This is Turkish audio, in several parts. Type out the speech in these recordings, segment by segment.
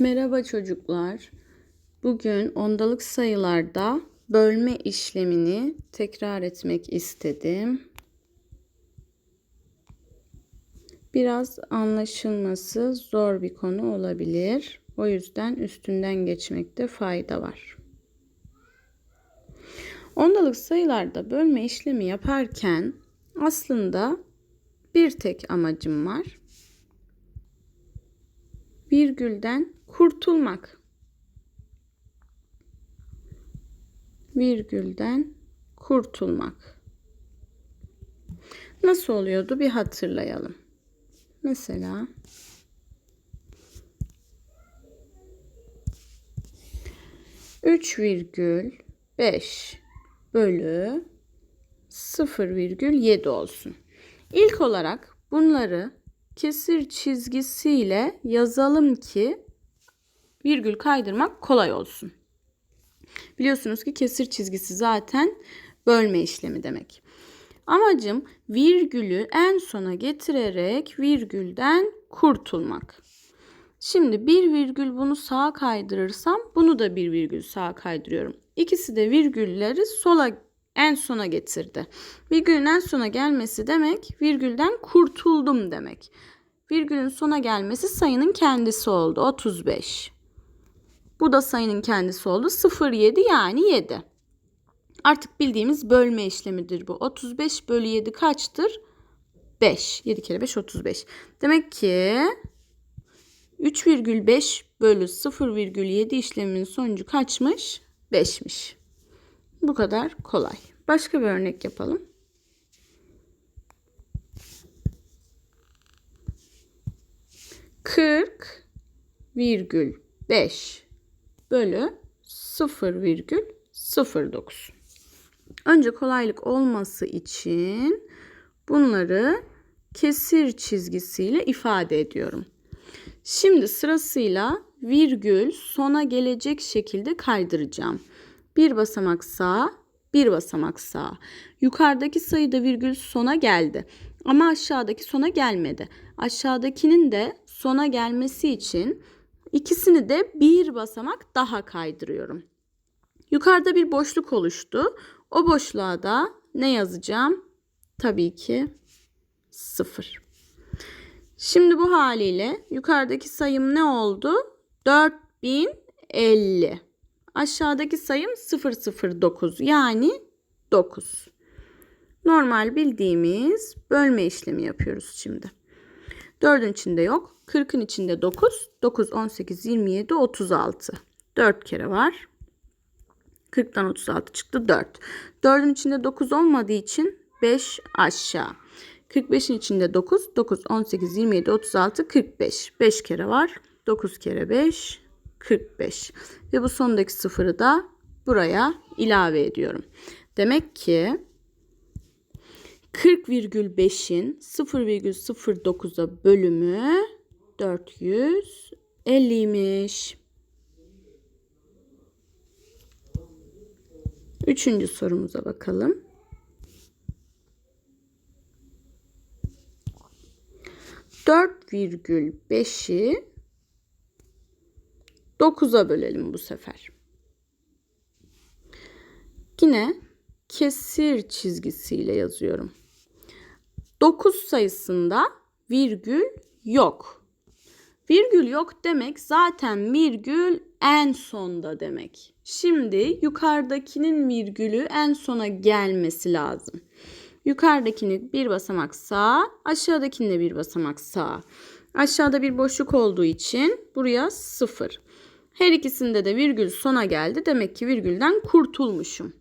Merhaba çocuklar. Bugün ondalık sayılarda bölme işlemini tekrar etmek istedim. Biraz anlaşılması zor bir konu olabilir. O yüzden üstünden geçmekte fayda var. Ondalık sayılarda bölme işlemi yaparken aslında bir tek amacım var. Virgülden kurtulmak. Virgülden kurtulmak. Nasıl oluyordu bir hatırlayalım. Mesela üç virgül beş bölü sıfır virgül yedi olsun. İlk olarak bunları kesir çizgisiyle yazalım ki virgül kaydırmak kolay olsun. Biliyorsunuz ki kesir çizgisi zaten bölme işlemi demek. Amacım virgülü en sona getirerek virgülden kurtulmak. Şimdi bir virgül bunu sağa kaydırırsam bunu da bir virgül sağa kaydırıyorum. İkisi de virgülleri sola en sona getirdi. Virgülün en sona gelmesi demek virgülden kurtuldum demek. Virgülün sona gelmesi sayının kendisi oldu 35. Bu da sayının kendisi oldu 0,7 yani 7. Artık bildiğimiz bölme işlemidir bu. 35 bölü 7 kaçtır? 5. 7 kere 5 35. Demek ki 3,5 bölü 0,7 işleminin sonucu kaçmış? 5'miş. Bu kadar kolay. Başka bir örnek yapalım. Kırk virgül beş bölü sıfır virgül sıfır dokuz. Önce kolaylık olması için bunları kesir çizgisiyle ifade ediyorum. Şimdi sırasıyla virgül sona gelecek şekilde kaydıracağım. Bir basamak sağ, bir basamak sağ. Yukarıdaki sayıda virgül sona geldi. Ama aşağıdaki sona gelmedi. Aşağıdakinin de sona gelmesi için ikisini de bir basamak daha kaydırıyorum. Yukarıda bir boşluk oluştu. O boşluğa da ne yazacağım? Tabii ki sıfır. Şimdi bu haliyle yukarıdaki sayım ne oldu? 4050. Aşağıdaki sayım 009 yani 9. Normal bildiğimiz bölme işlemi yapıyoruz şimdi. 4'ün içinde yok. 40'ın içinde 9. 9, 18, 27, 36. 4 kere var. 40'tan 36 çıktı 4. 4'ün içinde 9 olmadığı için 5 aşağı. 45'in içinde 9. 9, 18, 27, 36, 45. 5 kere var. 9 kere 5, 45. Ve bu sondaki sıfırı da buraya ilave ediyorum. Demek ki 40,5'in 0,09'a bölümü 450'ymiş. Üçüncü sorumuza bakalım. Dört virgül beşi 9'a bölelim bu sefer. Yine kesir çizgisiyle yazıyorum. 9 sayısında virgül yok. Virgül yok demek zaten virgül en sonda demek. Şimdi yukarıdakinin virgülü en sona gelmesi lazım. Yukarıdakini bir basamak sağ, aşağıdakini de bir basamak sağ. Aşağıda bir boşluk olduğu için buraya 0. Her ikisinde de virgül sona geldi. Demek ki virgülden kurtulmuşum.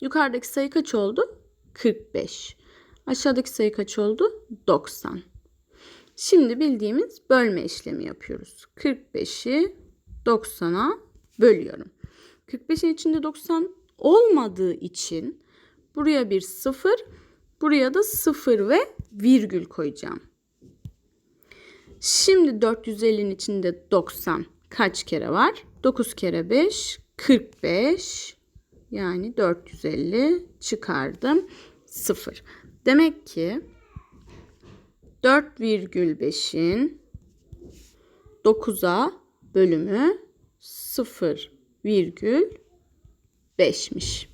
Yukarıdaki sayı kaç oldu? 45. Aşağıdaki sayı kaç oldu? 90. Şimdi bildiğimiz bölme işlemi yapıyoruz. 45'i 90'a bölüyorum. 45'in içinde 90 olmadığı için buraya bir 0, buraya da 0 ve virgül koyacağım. Şimdi 450'nin içinde 90 kaç kere var? 9 kere 5 45 yani 450 çıkardım 0. Demek ki 4,5'in 9'a bölümü 0,5'miş.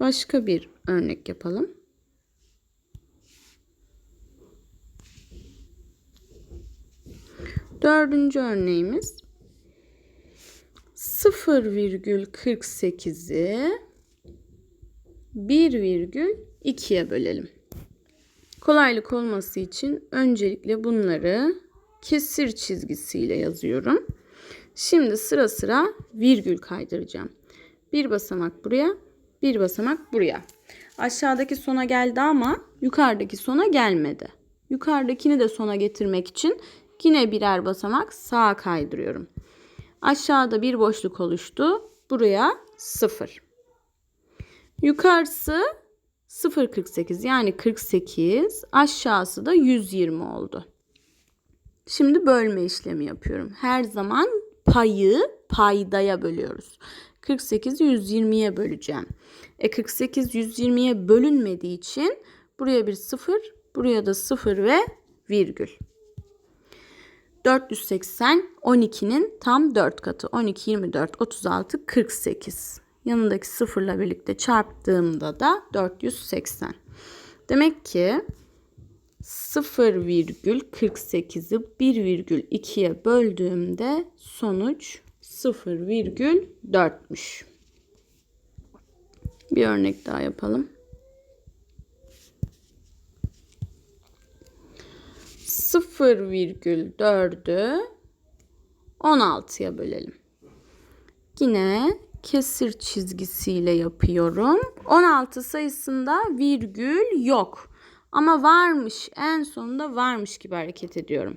Başka bir örnek yapalım. Dördüncü örneğimiz 0,48'i 1,2'ye bölelim. Kolaylık olması için öncelikle bunları kesir çizgisiyle yazıyorum. Şimdi sıra sıra virgül kaydıracağım. Bir basamak buraya, bir basamak buraya. Aşağıdaki sona geldi ama yukarıdaki sona gelmedi. Yukarıdakini de sona getirmek için yine birer basamak sağa kaydırıyorum. Aşağıda bir boşluk oluştu. Buraya 0. Yukarısı 0.48 yani 48. Aşağısı da 120 oldu. Şimdi bölme işlemi yapıyorum. Her zaman payı paydaya bölüyoruz. 48'i 120'ye böleceğim. E 48 120'ye bölünmediği için buraya bir 0, buraya da 0 ve virgül. 480 12'nin tam 4 katı. 12, 24, 36, 48. Yanındaki sıfırla birlikte çarptığımda da 480. Demek ki 0,48'i 1,2'ye böldüğümde sonuç 0,4'müş. Bir örnek daha yapalım. 0,4'ü 16'ya bölelim. Yine kesir çizgisiyle yapıyorum. 16 sayısında virgül yok. Ama varmış en sonunda varmış gibi hareket ediyorum.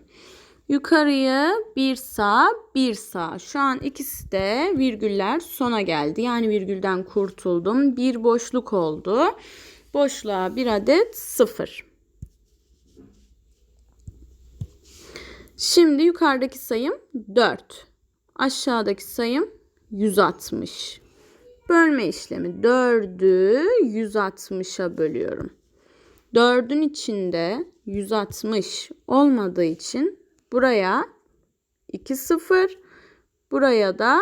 Yukarıyı bir sağ bir sağ. Şu an ikisi de virgüller sona geldi. Yani virgülden kurtuldum. Bir boşluk oldu. Boşluğa bir adet sıfır. Şimdi yukarıdaki sayım 4. Aşağıdaki sayım 160. Bölme işlemi 4'ü 160'a bölüyorum. 4'ün içinde 160 olmadığı için buraya 2 sıfır, buraya da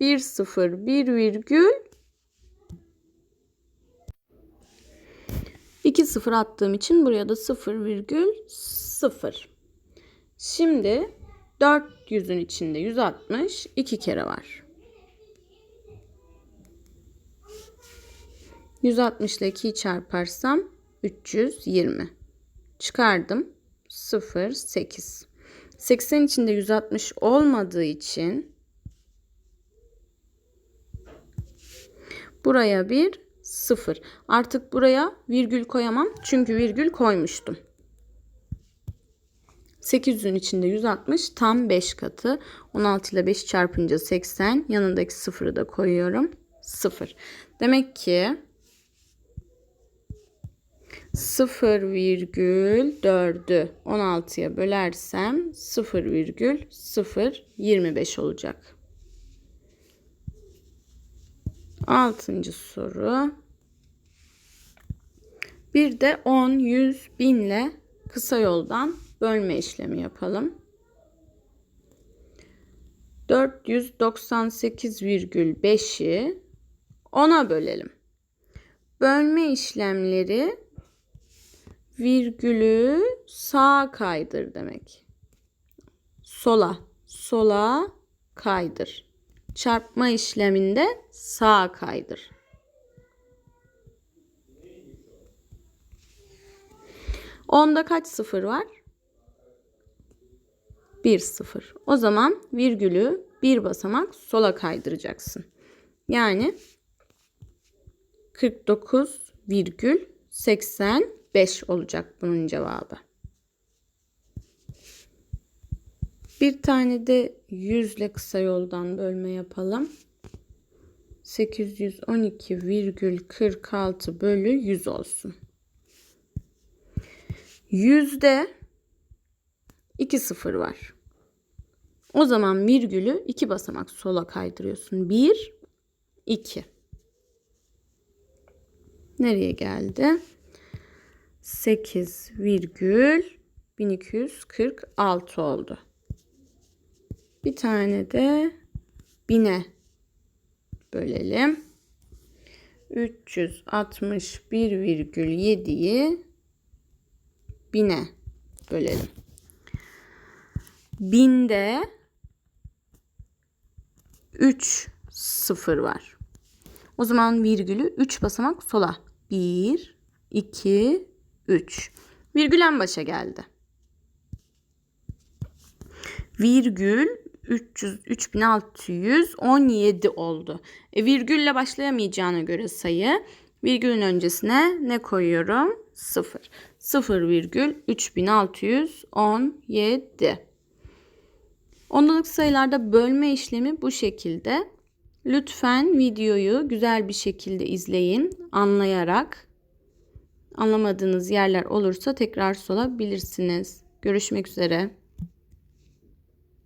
1 sıfır, 1 virgül 2 sıfır attığım için buraya da 0 virgül 0. Şimdi 400'ün içinde 160 iki kere var. 160 ile 2'yi çarparsam 320. Çıkardım. 0, 8. 80 içinde 160 olmadığı için buraya bir 0. Artık buraya virgül koyamam. Çünkü virgül koymuştum. 800'ün içinde 160 tam 5 katı. 16 ile 5 çarpınca 80. Yanındaki sıfırı da koyuyorum. 0. Demek ki 0,4'ü 16'ya bölersem 0,025 olacak. Altıncı soru. Bir de 10, 100, 1000 ile kısa yoldan bölme işlemi yapalım. 498,5'i 10'a bölelim. Bölme işlemleri virgülü sağa kaydır demek. Sola, sola kaydır. Çarpma işleminde sağa kaydır. Onda kaç sıfır var? Bir sıfır. O zaman virgülü bir basamak sola kaydıracaksın. Yani 49 virgül 85 olacak bunun cevabı. Bir tane de 100 ile kısa yoldan bölme yapalım. 812,46 bölü 100 olsun. Yüzde 2 sıfır var. O zaman virgülü iki basamak sola kaydırıyorsun. 1, 2. Nereye geldi? 8 virgül 1246 oldu. Bir tane de bine bölelim. 361,7'yi bine bölelim. Binde 3 sıfır var. O zaman virgülü 3 basamak sola. 1, 2, 3. Virgül en başa geldi. Virgül 300, 3617 oldu. E, virgülle başlayamayacağına göre sayı virgülün öncesine ne koyuyorum? 0. 0 virgül 3617. Ondalık sayılarda bölme işlemi bu şekilde. Lütfen videoyu güzel bir şekilde izleyin, anlayarak. Anlamadığınız yerler olursa tekrar sorabilirsiniz. Görüşmek üzere.